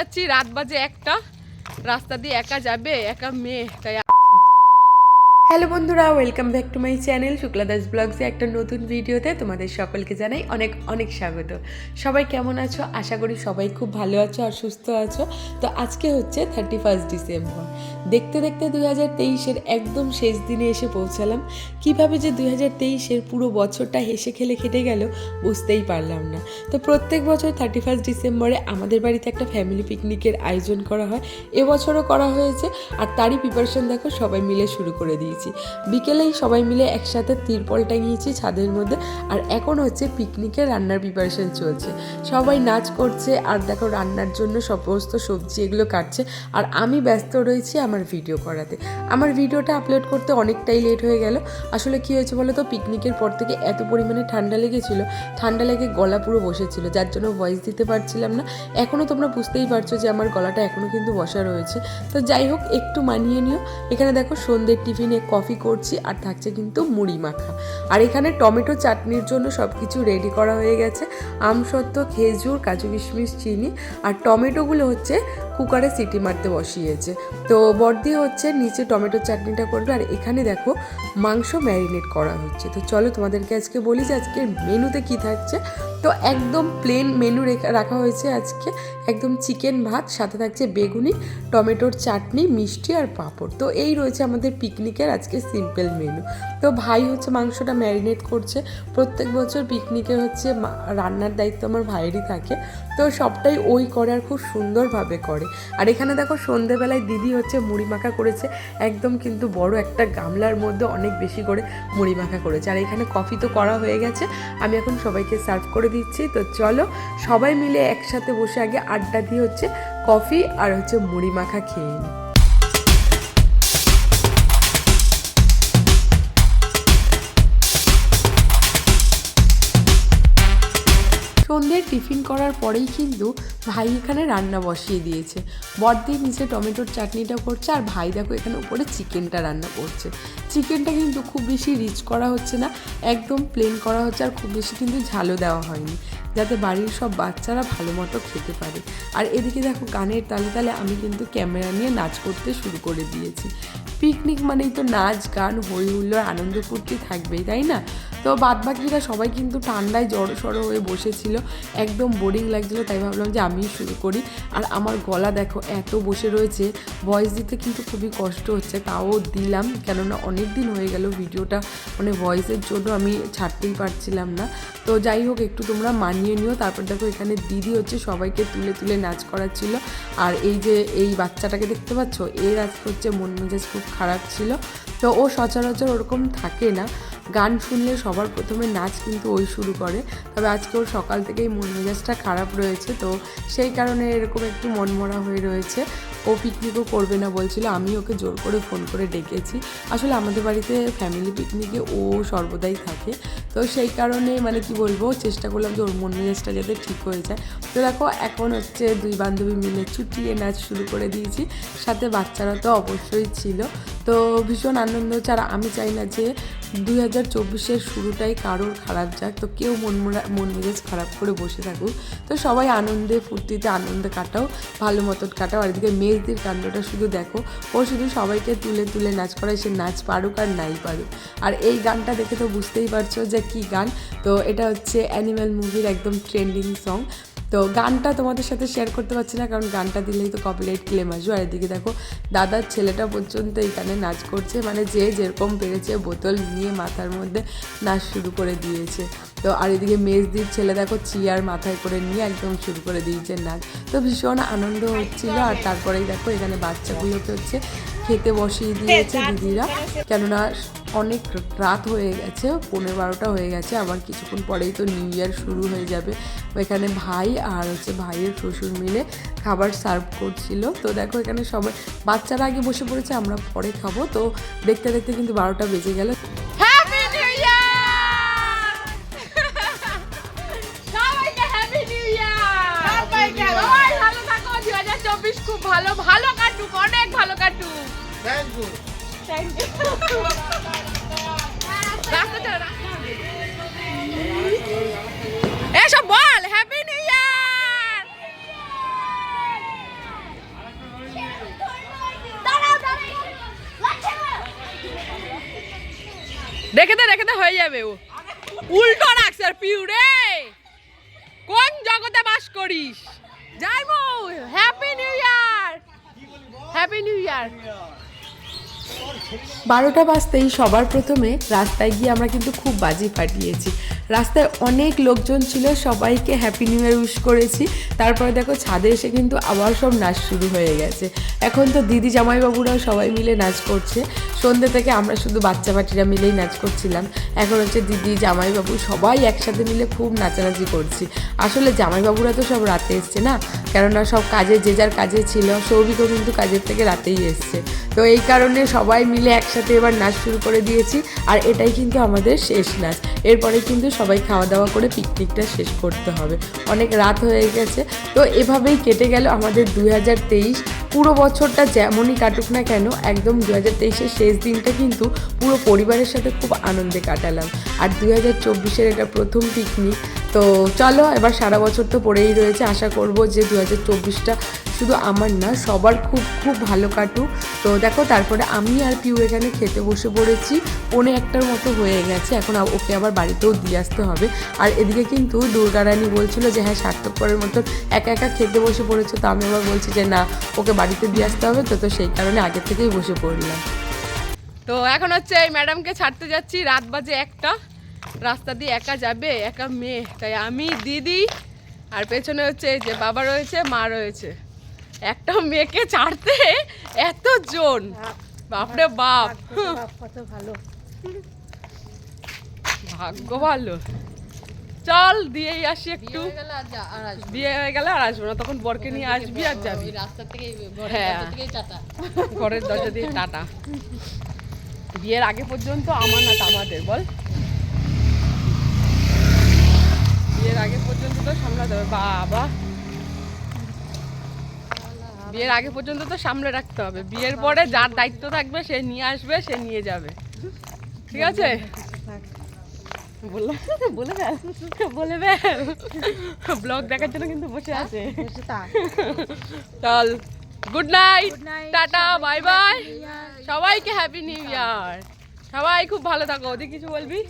যাচ্ছি রাত বাজে একটা। রাস্তা দিয়ে একা যাবে একা মেয়ে তাই হ্যালো বন্ধুরা welcome back to my channel Shukla Das ব্লগসে একটা নতুন ভিডিওতে তোমাদের সকলকে জানাই অনেক অনেক স্বাগত। সবাই কেমন আছো? আশা করি সবাই খুব ভালো আছো আর সুস্থ আছো। তো আজকে হচ্ছে থার্টি ফার্স্ট ডিসেম্বর দেখতে দেখতে দুই হাজার তেইশের একদম শেষ দিনে এসে পৌঁছালাম। কীভাবে যে দুই হাজার তেইশের পুরো বছরটা হেসে খেলে কেটে গেল বুঝতেই পারলাম না। তো প্রত্যেক বছর থার্টি ফার্স্ট ডিসেম্বরে আমাদের বাড়িতে একটা ফ্যামিলি পিকনিকের আয়োজন করা হয়। এবছরও করা হয়েছে। আর তারই প্রিপারেশন দেখো, সবাই মিলে শুরু করে দিয়েছি। বিকেলেই সবাই মিলে একসাথে তিরপল টাঙিয়েছি ছাদের মধ্যে আর এখন হচ্ছে পিকনিকের রান্নার প্রিপারেশন চলছে। সবাই নাচ করছে আর দেখো রান্নার জন্য সমস্ত সবজি এগুলো কাটছে আর আমি ব্যস্ত রয়েছি আমার ভিডিও করাতে। আমার ভিডিওটা আপলোড করতে অনেকটাই লেট হয়ে গেল। আসলে কি হয়েছে বলো তো? পিকনিকের পর থেকে এত পরিমাণে ঠান্ডা লেগেছিল, ঠান্ডা লেগে গলা পুরো বসেছিল, যার জন্য ভয়েস দিতে পারছিলাম না। এখনও তোমরা বুঝতেই পারছ যে আমার গলাটা এখনও কিন্তু বসা রয়েছে। তো যাই হোক, একটু মানিয়ে নিও। এখানে দেখো সন্ধ্যের টিফিনে কফি করছি আর থাকছে কিন্তু মুড়ি মাখা। আর এখানে টমেটো চাটনির জন্য সব কিছু রেডি করা হয়ে গেছে। আমসত্ত্ব, খেজুর, কাজু কিশমিশ, চিনি। আর টমেটোগুলো হচ্ছে কুকারে সিটি মারতে বসিয়েছে। তো বর্দি হচ্ছে নিচে টমেটো চাটনিটা করবে আর এখানে দেখো মাংস ম্যারিনেট করা হচ্ছে। তো চলো তোমাদেরকে আজকে বলি যে আজকের মেনুতে কি থাকছে। তো একদম প্লেন মেনু রাখা হয়েছে আজকে। একদম চিকেন ভাত, সাথে থাকছে বেগুনি, টমেটোর চাটনি, মিষ্টি আর পাঁপড়। তো এই রয়েছে আমাদের পিকনিকের আজকে সিম্পল মেনু তো ভাই হচ্ছে মাংসটা ম্যারিনেট করছে। প্রত্যেক বছর পিকনিকে হচ্ছে রান্নার দায়িত্ব আমার ভাইয়েরই থাকে। তো সবটাই ওই করে আর খুব সুন্দরভাবে করে। আর এখানে দেখো সন্ধেবেলায় দিদি হচ্ছে মুড়ি মাখা করেছে, একদম কিন্তু বড় একটা গামলার মধ্যে অনেক বেশি করে মুড়ি মাখা করেছে। আর এখানে কফি তো করা হয়ে গেছে, আমি এখন সবাইকে সার্ভ করে দিচ্ছি। তো চলো সবাই মিলে একসাথে বসে আগে আড্ডা দিয়ে হচ্ছে কফি আর হচ্ছে মুড়ি মাখা খেয়ে নিই। সন্ধ্যের টিফিন করার পরেই কিন্তু ভাই এখানে রান্না বসিয়ে দিয়েছে। বড়দি নিচে টমেটোর চাটনিটা করছে আর ভাই দেখো এখানে উপরে চিকেনটা রান্না করছে। চিকেনটা কিন্তু খুব বেশি রিচ করা হচ্ছে না, একদম প্লেন করা হচ্ছে আর খুব বেশি কিন্তু ঝালও দেওয়া হয়নি, যাতে বাড়ির সব বাচ্চারা ভালো মতো খেতে পারে। আর এদিকে দেখো গানের তালে তালে আমি কিন্তু ক্যামেরা নিয়ে নাচ করতে শুরু করে দিয়েছি। পিকনিক মানেই তো নাচ, গান, হই হুল্লোড়, আনন্দ ফুর্তি থাকবেই, তাই না? তো বাদ বাকিরা সবাই কিন্তু ঠান্ডায় জড়ো সড়ো হয়ে বসেছিল, একদম বোরিং লাগছিল, তাই ভাবলাম যে আমি শুরু করি। আর আমার গলা দেখো এত বসে রয়েছে ভয়েস দিতে কিন্তু খুবই কষ্ট হচ্ছে, তাও দিলাম, কেননা অনেক দিন হয়ে গেল ভিডিওটা মানে ভয়েসের জন্য আমি ছাড়তেই পারছিলাম না। তো যাই হোক, একটু তোমরা মানিয়ে নিও, তারপর দেখো এখানে দিদি হচ্ছে সবাইকে তুলে তুলে নাচ করাচ্ছিল। আর এই যে এই বাচ্চাটাকে দেখতে পাচ্ছ, এর আজকে হচ্ছে মন মেজাজ খুব খারাপ ছিল। তো ও সচরাচর ওরকম থাকে না গান শুনলে সবার প্রথমে নাচ কিন্তু ওই শুরু করে। তবে আজকে ওর সকাল থেকেই মন মেজাজটা খারাপ রয়েছে, তো সেই কারণে এরকম একটু মনমরা হয়ে রয়েছে। ও পিকনিকও করবে না বলছিল, আমি ওকে জোর করে ফোন করে ডেকেছি। আসলে আমাদের বাড়িতে ফ্যামিলি পিকনিকে ও সর্বদাই থাকে, তো সেই কারণে মানে কি বলব, চেষ্টা করলাম যে ওর মন মেজাজটা যাতে ঠিক হয়ে যায়। তো দেখো, এখন হচ্ছে দুই বান্ধবী মিলে ছুটিয়ে নাচ শুরু করে দিয়েছি, সাথে বাচ্চারা তো অবশ্যই ছিল। তো ভীষণ আনন্দ। হচ্ছে আর আমি চাই না যে দুই হাজার চব্বিশের শুরুটাই কারোর খারাপ যাক। তো কেউ মন মন মেজাজ খারাপ করে বসে থাকুক। তো সবাই আনন্দে, ফুর্তিতে আনন্দে কাটাও, ভালো মতন কাটাও। আর এদিকে মেজদির কাণ্ডটা শুধু দেখো, ও শুধু সবাইকে তুলে তুলে নাচ করায়, সে নাচ পারুক আর নাই পারুক। আর এই গানটা দেখে তো বুঝতেই পারছ যে কী গান। তো এটা হচ্ছে অ্যানিম্যাল মুভির একদম ট্রেন্ডিং সং তো গানটা তোমাদের সাথে শেয়ার করতে পারছি না, কারণ গানটা দিলেই তো কপিরাইট ক্লেম আসবে। আর এদিকে দেখো, দাদার ছেলেটা পর্যন্ত এখানে নাচ করছে মানে যে যেরকম পেরেছে বোতল নিয়ে মাথার মধ্যে নাচ শুরু করে দিয়েছে। তো আর এদিকে মেজদির ছেলে দেখো চিয়ার মাথায় করে নিয়ে একদম শুরু করে দিয়েছে নাচ তো ভীষণ আনন্দ হচ্ছিল আর তারপরেই দেখো এখানে বাচ্চাগুলোকে হচ্ছে খেতে বসিয়ে দিয়েছে দিদিরা। কেননা অনেক রাত হয়ে গেছে পনেরো বারোটা হয়ে গেছে, আবার কিছুক্ষণ পরেই তো নিউ ইয়ার শুরু হয়ে যাবে। এখানে ভাই আর হচ্ছে ভাইয়ের শ্বশুর মিলে খাবার সার্ভ করছিল। তো দেখো এখানে সবাই, বাচ্চারা আগে বসে পড়েছে, আমরা পরে খাব। তো দেখতে দেখতে কিন্তু বারোটা বেজে গেল। খুব ভালো ভালো কাটুক অনেক ভালো কাটুক। থ্যাংক ইউ বল হ্যাপি দেখে তো দেখে তো হয়ে যাবে ও। উল্টো রাখছে পিউরে কোন জগতে বাস করিস? যাইবো happy new year happy new year বারোটা বাজতেই সবার প্রথমে রাস্তায় গিয়ে আমরা কিন্তু খুব বাজি ফাটিয়েছি। রাস্তায় অনেক লোকজন ছিল, সবাইকে হ্যাপি নিউ ইয়ার উইশ করেছি। তারপরে দেখো ছাদে এসে কিন্তু আবার সব নাচ শুরু হয়ে গেছে। এখন তো দিদি জামাইবাবুরাও সবাই মিলে নাচ করছে। সন্ধ্যে থেকে আমরা শুধু বাচ্চা বাটিরা মিলেই নাচ করছিলাম। এখন হচ্ছে দিদি, জামাইবাবু সবাই একসাথে মিলে খুব নাচানাচি করছি। আসলে জামাইবাবুরা তো সব রাতে এসছে না? কেননা সব কাজে, যে যার কাজে ছিল, সৌভিকও কিন্তু কাজের থেকে রাতেই এসছে। তো এই কারণে সবাই মিলে একসাথে এবার নাচ শুরু করে দিয়েছি, আর এটাই কিন্তু আমাদের শেষ নাচ। এরপরে কিন্তু সবাই খাওয়া দাওয়া করে পিকনিকটা শেষ করতে হবে। অনেক রাত হয়ে গেছে, তো এভাবেই কেটে গেল আমাদের দুই হাজার তেইশ। পুরো বছরটা যেমনই কাটুক না কেন, একদম দু হাজার তেইশের শেষ দিনটা কিন্তু পুরো পরিবারের সাথে খুব আনন্দে কাটালাম। আর দু হাজার চব্বিশের এটা প্রথম পিকনিক, তো চলো এবার সারা বছর তো পড়েই রয়েছে। আশা করব যে দু হাজার চব্বিশটা শুধু আমার না, সবার খুব খুব ভালো কাটুক। তো দেখো, তারপরে আমি আর পিউ এখানে খেতে বসে পড়েছি। পৌনে একটার মতো হয়ে গেছে। এখন ওকে আবার বাড়িতেও দিয়ে আসতে হবে। আর এদিকে কিন্তু দুর্গারানী বলছিল যে হ্যাঁ সার্থকরের মতন একা একা খেতে বসে পড়েছে। তো আমি আবার বলছি যে, না, ওকে বাড়িতে দিয়ে আসতে হবে। তো তো সেই কারণে আগে থেকেই বসে পড়লাম। তো এখন হচ্ছে এই ম্যাডামকে ছাড়তে যাচ্ছি। রাত বাজে একটা। রাস্তা দিয়ে একা যাবে, একা মেয়ে। তাই আমি, দিদি আর পেছনে হচ্ছে এই যে বাবা রয়েছে, মা রয়েছে। একটা মেয়েকে ছাড়তে এত জন। বাপরে বাপ। কত ভালো ভাগ্য ভালো। চল দিয়েই আসি একটু। বিয়ে হয়ে গেলে আর আসব না। তখন বরকে নিয়ে আসবি আর যাবি। রাস্তা থেকে হ্যাঁ। ঘরের দরজা দিয়ে টাটা। বিয়ের আগে পর্যন্ত আমার না আমাদের বল বিয়ের আগে পর্যন্ত তো সামলাতে হবে বাবা বিয়ের আগে পর্যন্ত তো সামলে রাখতে হবে। বিয়ের পরে যার দায়িত্ব থাকবে সে নিয়ে আসবে সে নিয়ে যাবে। ঠিক আছে? বললাম বলে বলে ব্লগ দেখার জন্য কিন্তু বসে আছে। চল good night tata bye bye সবাইকে হ্যাপি নিউ ইয়ার সবাই খুব ভালো থাকো ওদের কিছু বলবি?